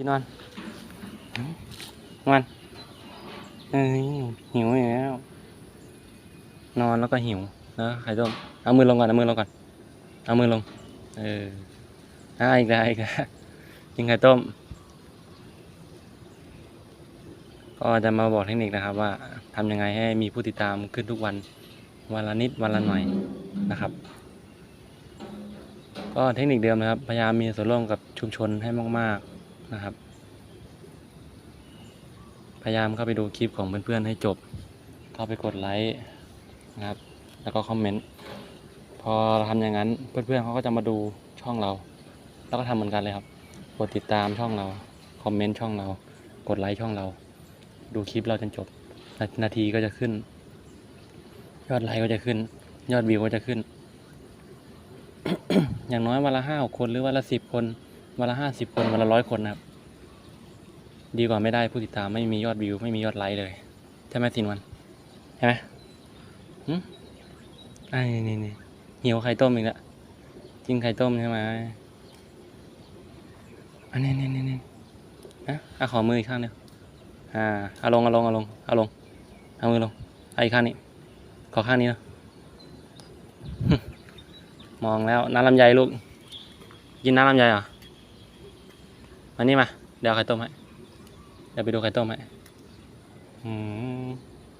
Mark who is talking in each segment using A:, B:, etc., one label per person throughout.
A: กินนอนนอนเอ้ยหิวอีกแล้ว นอนแล้วก็หิวแล้วไข่ต้มเอามือลงก่อนเอามือลงก่อนเอามือลง เอออ่าอีกแล้วอีกแล้วกินไข่ต้ม ก็จะมาบอกเทคนิคนะครับ ว่าทำยังไงให้มีผู้ติดตามขึ้นทุกวัน วันละนิดวันละหน่อยนะครับ ก็เทคนิคเดิมนะครับ พยายามมีส่วนร่วมกับชุมชนให้มาก ๆ นะครับ พยายามเข้าไปดูคลิปของเพื่อนๆให้จบ เข้าไปกดไลค์นะครับ แล้วก็คอมเมนต์ พอเราทำอย่างนั้นเพื่อนๆเขาก็จะมาดูช่องเรา แล้วก็ทำเหมือนกันเลยครับ กดติดตามช่องเรา คอมเมนต์ช่องเรา กดไลค์ช่องเรา ดูคลิปเราจนจบ นานาทีก็จะขึ้น ยอดไลค์ก็จะขึ้น ยอดวิวก็จะขึ้น อย่างน้อยวันละห้าคนหรือวันละสิบคนวันละห้าสิบคนวันละร้อยคนนะครับ ดีกว่าไม่ได้ผู้ติดตามไม่มียอดวิวไม่มียอดไลค์เลยใช่ไหมสินวันใช่ไหมหืมอ่านี่นี่หิวไข่ต้มอีกแล้วกินไข่ต้มใช่ไหมอันนี้นี่นี่นี่อะอะขอมืออีกข้างเดียวอ่าเอาลงเอาลงเอาลงเอาลงเอามือลงเอาอีกข้างนี้ขอข้างนี้นะมองแล้วน้ำลำไยลูกกินน้ำลำไยเหรอมานี่มาเดี๋ยวเอาไข่ต้มให้ เดี๋ยวไปดูไข่ต้มให้อืม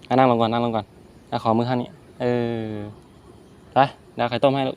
A: อะนั่งลงก่อนนั่งลงก่อนอะขอมือข้างนี้ เออ ไปเดี๋ยวเอาไข่ต้มให้ลูก